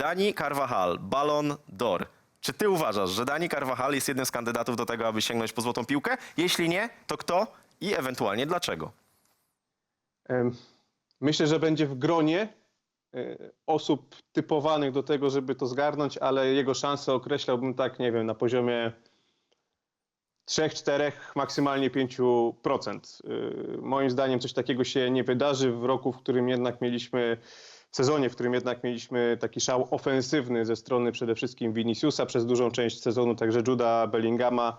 Dani Carvajal, Ballon d'Or. Czy ty uważasz, że Dani Carvajal jest jednym z kandydatów do tego, aby sięgnąć po złotą piłkę? Jeśli nie, to kto i ewentualnie dlaczego? Myślę, że będzie w gronie e, osób typowanych do tego, żeby to zgarnąć, ale jego szanse określałbym tak, nie wiem, na poziomie 3-4, maksymalnie 5%. Y, Moim zdaniem coś takiego się nie wydarzy w roku, w którym jednak mieliśmy, sezonie, w którym jednak mieliśmy taki szał ofensywny ze strony przede wszystkim Viniciusa przez dużą część sezonu, także Juda Bellingama.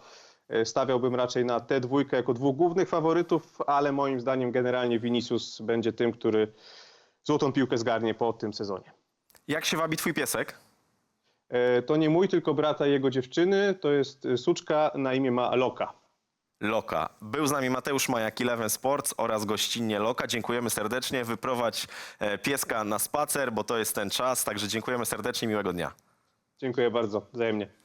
Y, Stawiałbym raczej na tę dwójkę jako dwóch głównych faworytów, ale moim zdaniem generalnie Vinicius będzie tym, który złotą piłkę zgarnie po tym sezonie. Jak się wabi twój piesek? E, To nie mój, tylko brata i jego dziewczyny. To jest y, suczka, na imię ma Loka. Loka. Był z nami Mateusz Majak, Eleven Sports oraz gościnnie Loka. Dziękujemy serdecznie. Wyprowadź e, pieska na spacer, bo to jest ten czas. Także dziękujemy serdecznie. Miłego dnia. Dziękuję bardzo, wzajemnie.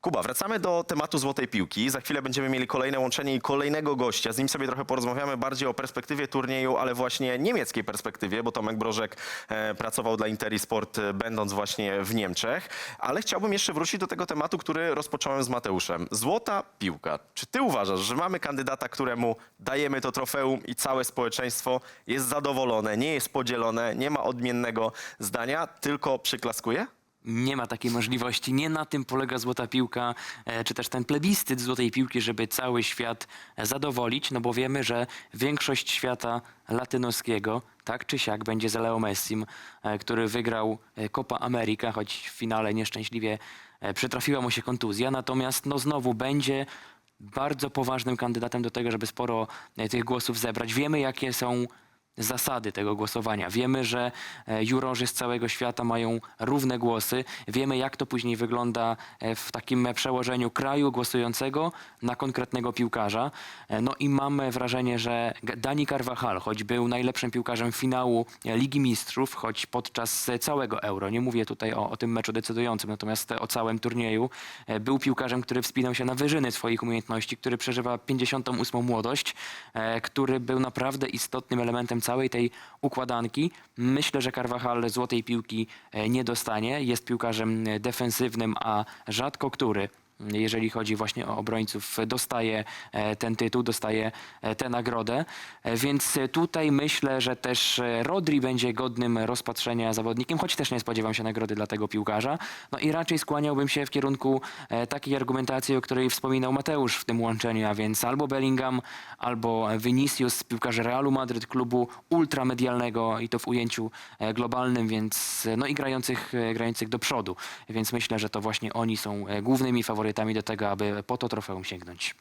Kuba, wracamy do tematu złotej piłki. Za chwilę będziemy mieli kolejne łączenie i kolejnego gościa. Z nim sobie trochę porozmawiamy bardziej o perspektywie turnieju, ale właśnie niemieckiej perspektywie, bo Tomek Brożek e, pracował dla Interi Sport, e, będąc właśnie w Niemczech. Ale chciałbym jeszcze wrócić do tego tematu, który rozpocząłem z Mateuszem. Złota piłka. Czy ty uważasz, że mamy kandydata, któremu dajemy to trofeum i całe społeczeństwo jest zadowolone, nie jest podzielone, nie ma odmiennego zdania, tylko przyklaskuje? Nie ma takiej możliwości. Nie na tym polega złota piłka, e, czy też ten plebiscyt złotej piłki, żeby cały świat e, zadowolić, no bo wiemy, że większość świata latynoskiego, tak czy siak, będzie za Leo Messim, e, który wygrał Copa America, choć w finale nieszczęśliwie przytrafiła mu się kontuzja. Natomiast no znowu będzie bardzo poważnym kandydatem do tego, żeby sporo tych głosów zebrać. Wiemy, jakie są zasady tego głosowania. Wiemy, że e, jurorzy z całego świata mają równe głosy. Wiemy, jak to później wygląda e, w takim przełożeniu kraju głosującego na konkretnego piłkarza. E, No i mamy wrażenie, że Dani Carvajal, choć był najlepszym piłkarzem finału Ligi Mistrzów, choć podczas całego Euro, nie mówię tutaj o, o tym meczu decydującym, natomiast o całym turnieju, był piłkarzem, który wspinał się na wyżyny swoich umiejętności, który przeżywa 58. młodość, który był naprawdę istotnym elementem całej tej układanki. Myślę, że Carvajal złotej piłki e, nie dostanie. Jest piłkarzem e, defensywnym, a rzadko który jeżeli chodzi właśnie o obrońców, dostaje e, ten tytuł, dostaje e, tę nagrodę. E, Więc tutaj myślę, że też Rodri będzie godnym rozpatrzenia zawodnikiem, choć też nie spodziewam się nagrody dla tego piłkarza. No i raczej skłaniałbym się w kierunku takiej argumentacji, o której wspominał Mateusz w tym łączeniu, a więc albo Bellingham, albo Vinicius, piłkarze Realu Madryt, klubu ultramedialnego i to w ujęciu globalnym, więc no i grających, grających do przodu. Więc myślę, że to właśnie oni są głównymi faworytami do tego, aby po to trofeum sięgnąć.